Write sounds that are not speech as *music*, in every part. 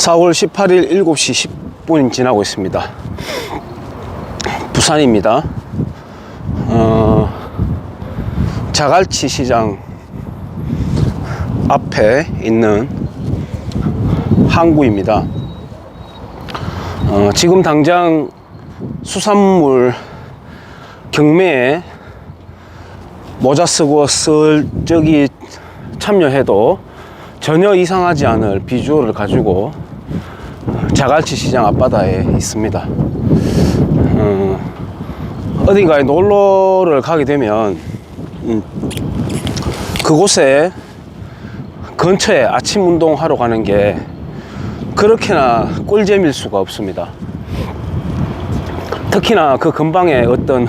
4월 18일 7시 10분 지나고 있습니다. 부산입니다. 어, 자갈치 시장 앞에 있는 항구입니다. 어, 지금 당장 수산물 경매에 모자 쓰고 쓸 적이 참여해도 전혀 이상하지 않을 비주얼을 가지고 자갈치 시장 앞바다에 있습니다. 어, 어딘가에 놀러를 가게 되면 음, 그곳에 근처에 아침 운동하러 가는 게 그렇게나 꿀잼일 수가 없습니다. 특히나 그 근방에 어떤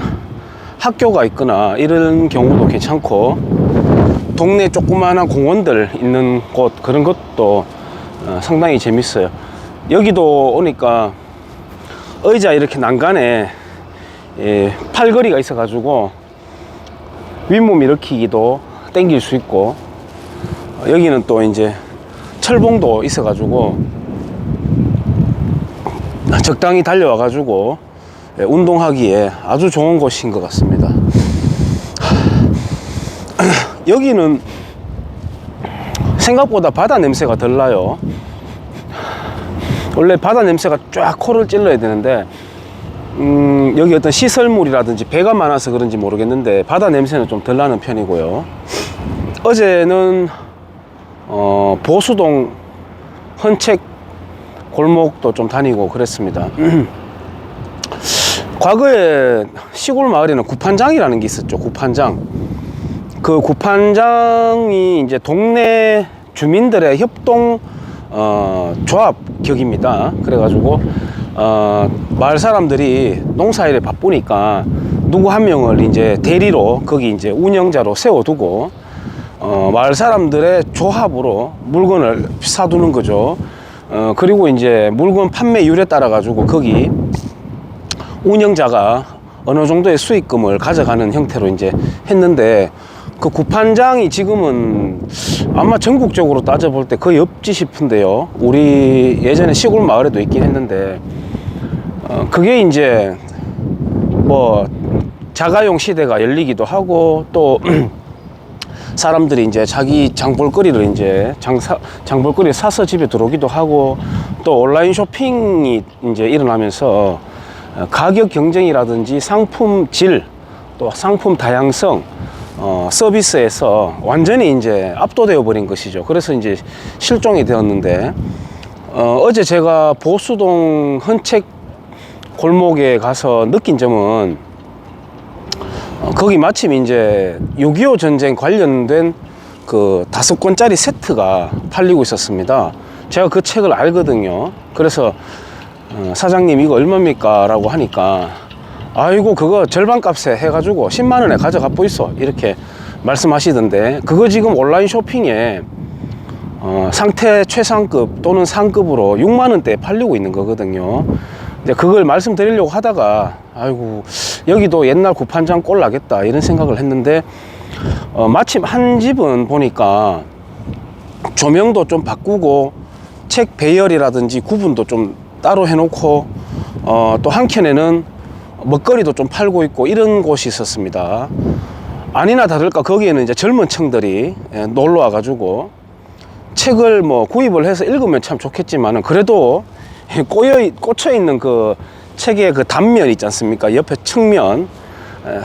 학교가 있거나 이런 경우도 괜찮고 동네 조그마한 공원들 있는 곳 그런 것도 어, 상당히 재밌어요. 여기도 오니까 의자 이렇게 난간에 예, 팔걸이가 있어 가지고 윗몸 일으키기도 땡길 수 있고 어, 여기는 또 이제 철봉도 있어 가지고 적당히 달려와 가지고 예, 운동하기에 아주 좋은 곳인 것 같습니다. *clears throat* 여기는 생각보다 바다 냄새가 덜 나요. 원래 바다 냄새가 쫙 코를 찔러야 되는데, 음, 여기 어떤 시설물이라든지 배가 많아서 그런지 모르겠는데, 바다 냄새는 좀 덜 나는 편이고요. 어제는, 어, 보수동 헌책 골목도 좀 다니고 그랬습니다. *clears throat* 과거에 시골 마을에는 구판장이라는 게 있었죠. 구판장. 그 구판장이 이제 동네 주민들의 협동 어, 조합 격입니다. 그래가지고 어, 마을 사람들이 농사일에 바쁘니까 누구 한 명을 이제 대리로 거기 이제 운영자로 세워두고 어, 마을 사람들의 조합으로 물건을 사두는 거죠. 어, 그리고 이제 물건 판매율에 따라 가지고 거기 운영자가 어느 정도의 수익금을 가져가는 형태로 이제 했는데 그 구판장이 지금은 아마 전국적으로 따져볼 때 거의 없지 싶은데요. 우리 예전에 시골 마을에도 있긴 했는데 어, 그게 이제 뭐 자가용 시대가 열리기도 하고 또 *clears throat* 사람들이 이제 자기 장볼거리를 이제 장사 장볼거리 사서 집에 들어오기도 하고 또 온라인 쇼핑이 이제 일어나면서 어, 가격 경쟁이라든지 상품 질 또 상품 다양성 어, 서비스에서 완전히 이제 압도되어 버린 것이죠. 그래서 이제 실종이 되었는데 어, 어제 제가 보수동 헌책 골목에 가서 느낀 점은 어, 거기 마침 이제 6.25 전쟁 관련된 그 다섯 권짜리 세트가 팔리고 있었습니다. 제가 그 책을 알거든요. 그래서 어, 사장님 이거 얼마입니까? 라고 하니까 아이고 그거 절반 값에 해가지고 10만 원에 가져가 보이소 이렇게 말씀하시던데 그거 지금 온라인 쇼핑에 어, 상태 최상급 또는 상급으로 6만 원대에 팔리고 있는 거거든요. 근데 그걸 말씀드리려고 하다가 아이고 여기도 옛날 구판장 꼴 나겠다 이런 생각을 했는데 어, 마침 한 집은 보니까 조명도 좀 바꾸고 책 배열이라든지 구분도 좀 따로 해놓고 어, 또 한켠에는 먹거리도 좀 팔고 있고 이런 곳이 있었습니다. 아니나 다를까 거기에는 이제 젊은 층들이 예, 놀러 와가지고 책을 뭐 구입을 해서 읽으면 참 좋겠지만은 그래도 꼬여 꽂혀 있는 그 책의 그 단면 있지 않습니까? 옆에 측면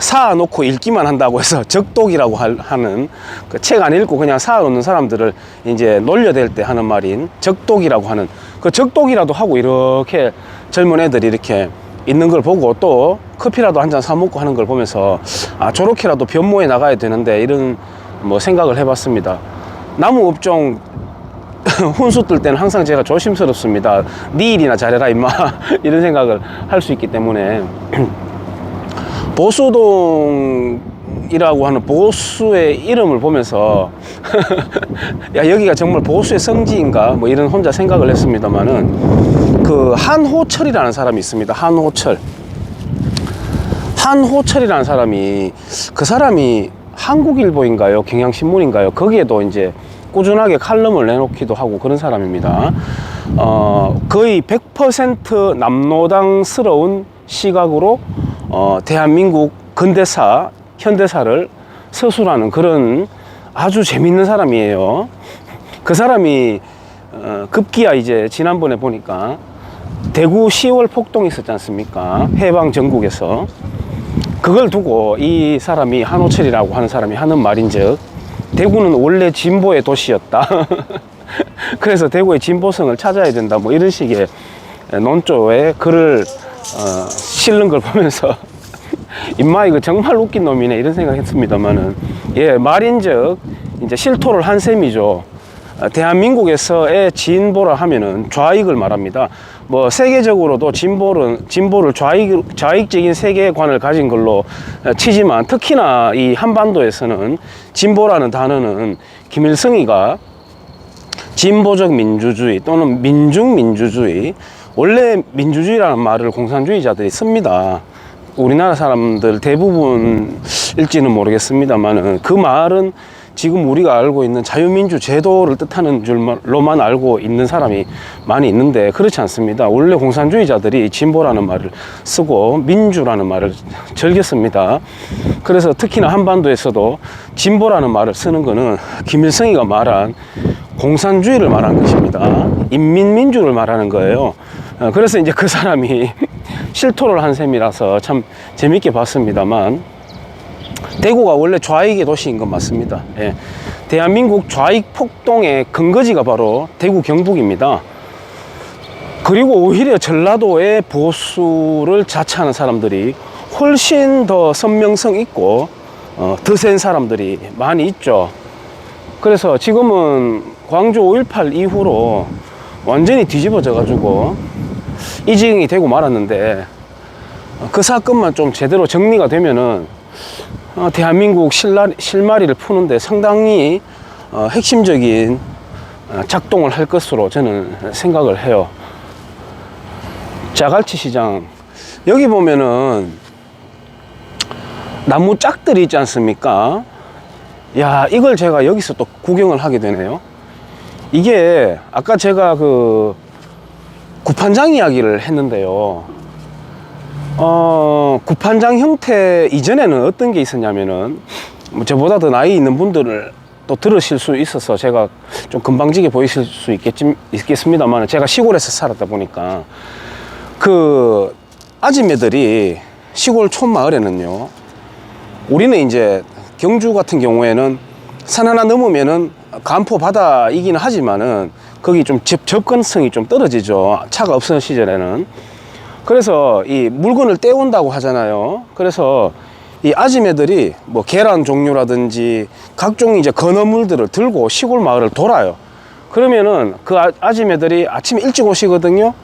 사아 놓고 읽기만 한다고 해서 *laughs* 적독이라고 할- 하는 그 책 안 읽고 그냥 사아 놓는 사람들을 이제 놀려댈 때 하는 말인 적독이라고 하는 그 적독이라도 하고 이렇게 젊은 애들이 이렇게 있는 걸 보고 또 커피라도 한 잔 사 먹고 하는 걸 보면서 아 저렇게라도 변모해 나가야 되는데 이런 뭐 생각을 해봤습니다. 나무 업종 *laughs* 혼수 뜰 때는 항상 제가 조심스럽습니다. 네 일이나 잘해라 임마 *laughs* 이런 생각을 할 수 있기 때문에 *clears throat* 보수동 이라고 하는 보수의 이름을 보면서 *laughs* 야 여기가 정말 보수의 성지인가 뭐 이런 혼자 생각을 했습니다만은 그 한호철이라는 사람이 있습니다. 한호철. 한호철이라는 사람이 그 사람이 한국일보인가요? 경향신문인가요? 거기에도 이제 꾸준하게 칼럼을 내놓기도 하고 그런 사람입니다. 어, 거의 100% 남노당스러운 시각으로 어, 대한민국 근대사, 현대사를 서술하는 그런 아주 재밌는 사람이에요. 그 사람이 어, 급기야 이제 지난번에 보니까 대구 10월 폭동이 있었지 않습니까? 해방 전국에서. 그걸 두고 이 사람이 한호철이라고 하는 사람이 하는 말인즉 대구는 원래 진보의 도시였다. *laughs* 그래서 대구의 진보성을 찾아야 된다. 뭐 이런 식의 논조에 글을 어, 실는 걸 보면서 임마 이거 정말 웃긴 놈이네 이런 생각했습니다만은 예 말인즉 이제 실토를 한 셈이죠. 어, 대한민국에서의 진보라 하면은 좌익을 말합니다. 뭐 세계적으로도 진보를 진보를 좌익 좌익적인 세계관을 가진 걸로 어, 치지만 특히나 이 한반도에서는 진보라는 단어는 김일성이가 진보적 민주주의 또는 민중 민주주의 원래 민주주의라는 말을 공산주의자들이 씁니다. 우리나라 사람들 대부분일지는 모르겠습니다만은 그 말은 지금 우리가 알고 있는 자유민주 제도를 뜻하는 줄로만 알고 있는 사람이 많이 있는데 그렇지 않습니다. 원래 공산주의자들이 진보라는 말을 쓰고 민주라는 말을 즐겼습니다. 그래서 특히나 한반도에서도 진보라는 말을 쓰는 거는 김일성이가 말한 공산주의를 말하는 것입니다. 인민민주를 말하는 거예요. 어, 그래서 이제 그 사람이 실토를 한 셈이라서 참 재밌게 봤습니다만 대구가 원래 좌익의 도시인 건 맞습니다. 예. 대한민국 좌익 폭동의 근거지가 바로 대구 경북입니다. 그리고 오히려 전라도의 보수를 자처하는 사람들이 훨씬 더 선명성 있고 어, 더 센 사람들이 많이 있죠. 그래서 지금은 광주 5.18 이후로 완전히 뒤집어져 가지고 이징이 되고 말았는데 어, 그 사건만 좀 제대로 정리가 되면은 어, 대한민국 실라, 실마리를 푸는데 상당히 어, 핵심적인 어, 작동을 할 것으로 저는 생각을 해요. 자갈치 시장 여기 보면은 나무 짝들이 있지 않습니까? 야 이걸 제가 여기서 또 구경을 하게 되네요. 이게 아까 제가 그 구판장 이야기를 했는데요. 어, 구판장 형태 이전에는 어떤 게 있었냐면은, 뭐 저보다 더 나이 있는 분들을 또 들으실 수 있어서 제가 좀 금방지게 보이실 수 있겠지, 있겠습니다만, 제가 시골에서 살았다 보니까, 그, 아지매들이 시골 촌마을에는요, 우리는 이제 경주 같은 경우에는 산 하나 넘으면은 간포 바다이기는 하지만은 거기 좀 접, 접근성이 좀 떨어지죠. 차가 없던 시절에는. 그래서 이 물건을 떼온다고 하잖아요. 그래서 이 아지매들이 뭐 계란 종류라든지 각종 이제 건어물들을 들고 시골 마을을 돌아요. 그러면은 그 아- 아지매들이 아침에 일찍 오시거든요.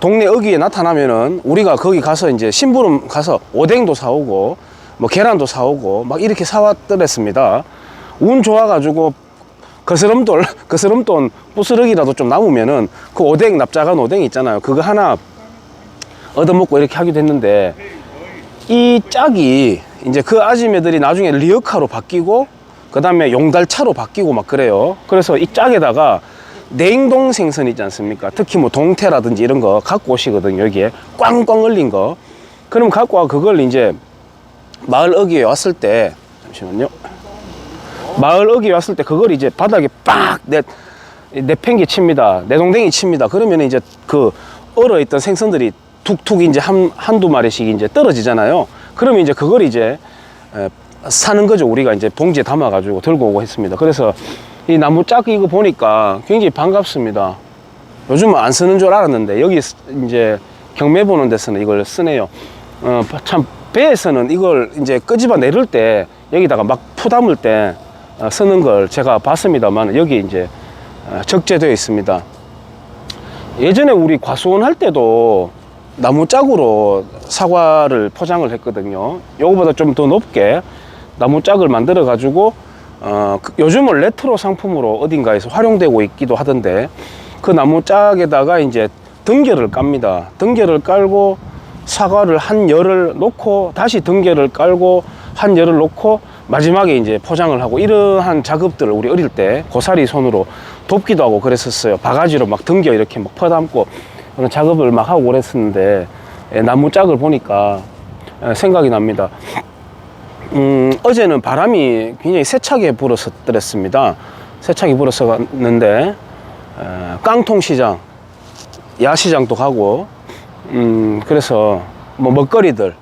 동네 어귀에 나타나면은 우리가 거기 가서 이제 심부름 가서 오뎅도 사오고 뭐 계란도 사오고 막 이렇게 사왔더랬습니다. 운 좋아가지고 거스름돌, *laughs* 거스름돈 부스러기라도 좀 남으면은 그 오뎅 납작한 오뎅 있잖아요. 그거 하나 얻어먹고 이렇게 하기도 했는데 이 짝이 이제 그 아지매들이 나중에 리어카로 바뀌고 그 다음에 용달차로 바뀌고 막 그래요. 그래서 이 짝에다가 냉동 생선 있지 않습니까? 특히 뭐 동태라든지 이런 거 갖고 오시거든요. 여기에 꽝꽝 얼린 거. 그럼 갖고 와 그걸 이제 마을 어귀에 왔을 때 잠시만요. 마을 어귀에 왔을 때 그걸 이제 바닥에 빡 내 내팽개 칩니다. 내동댕이 칩니다. 그러면 이제 그 얼어있던 생선들이 툭툭 이제 한, 한두 마리씩 이제 떨어지잖아요. 그러면 이제 그걸 이제 에, 사는 거죠. 우리가 이제 봉지에 담아가지고 들고 오고 했습니다. 그래서 이 나무 짝 이거 보니까 굉장히 반갑습니다. 요즘은 안 쓰는 줄 알았는데 여기 쓰- 이제 경매 보는 데서는 이걸 쓰네요. 어, 참 배에서는 이걸 이제 끄집어 내릴 때 여기다가 막 푸담을 때 어, 쓰는 걸 제가 봤습니다만 여기 이제 어, 적재되어 있습니다. 예전에 우리 과수원 할 때도 나무 짝으로 사과를 포장을 했거든요. 요거보다 좀 더 높게 나무 짝을 만들어 가지고 어, 그- 요즘은 레트로 상품으로 어딘가에서 활용되고 있기도 하던데 그 나무 짝에다가 이제 등결을 깝니다. 등결을 깔고 사과를 한 열을 놓고 다시 등결을 깔고 한 열을 놓고 마지막에 이제 포장을 하고 이러한 작업들을 우리 어릴 때 고사리 손으로 돕기도 하고 그랬었어요. 바가지로 막 등겨 이렇게 막 퍼담고 그런 작업을 막 하고 그랬었는데 예, 나무 짝을 보니까 예, 생각이 납니다. 음, 어제는 바람이 굉장히 세차게 불었었더랬습니다. 세차게 불었었는데 에, 깡통 시장, 야시장도 가고 음, 그래서 뭐 먹거리들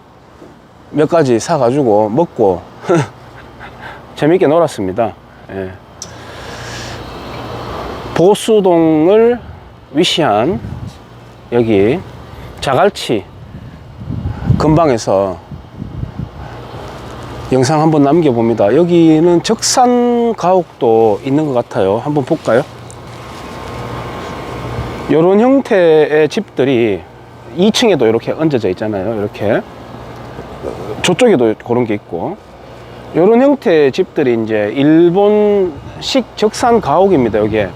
몇 가지 사가지고 먹고 *laughs* 재밌게 놀았습니다. 예. 보수동을 위시한 여기 자갈치 근방에서 영상 한번 남겨봅니다. 여기는 적산 가옥도 있는 것 같아요. 한번 볼까요? 이런 형태의 집들이 2층에도 이렇게 얹어져 있잖아요. 이렇게 저쪽에도 그런 게 있고 이런 형태의 집들이 이제 일본식 적산 가옥입니다. 여기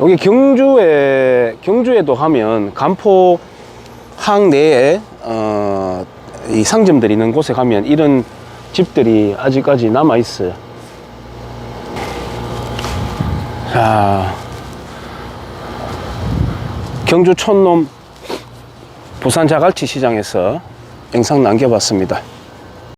여기 경주에 경주에도 하면 간포 항 내에 어, 이 상점들이 있는 곳에 가면 이런 집들이 아직까지 남아 있어요. 자, 경주 촌놈 부산 자갈치 시장에서 영상 남겨봤습니다.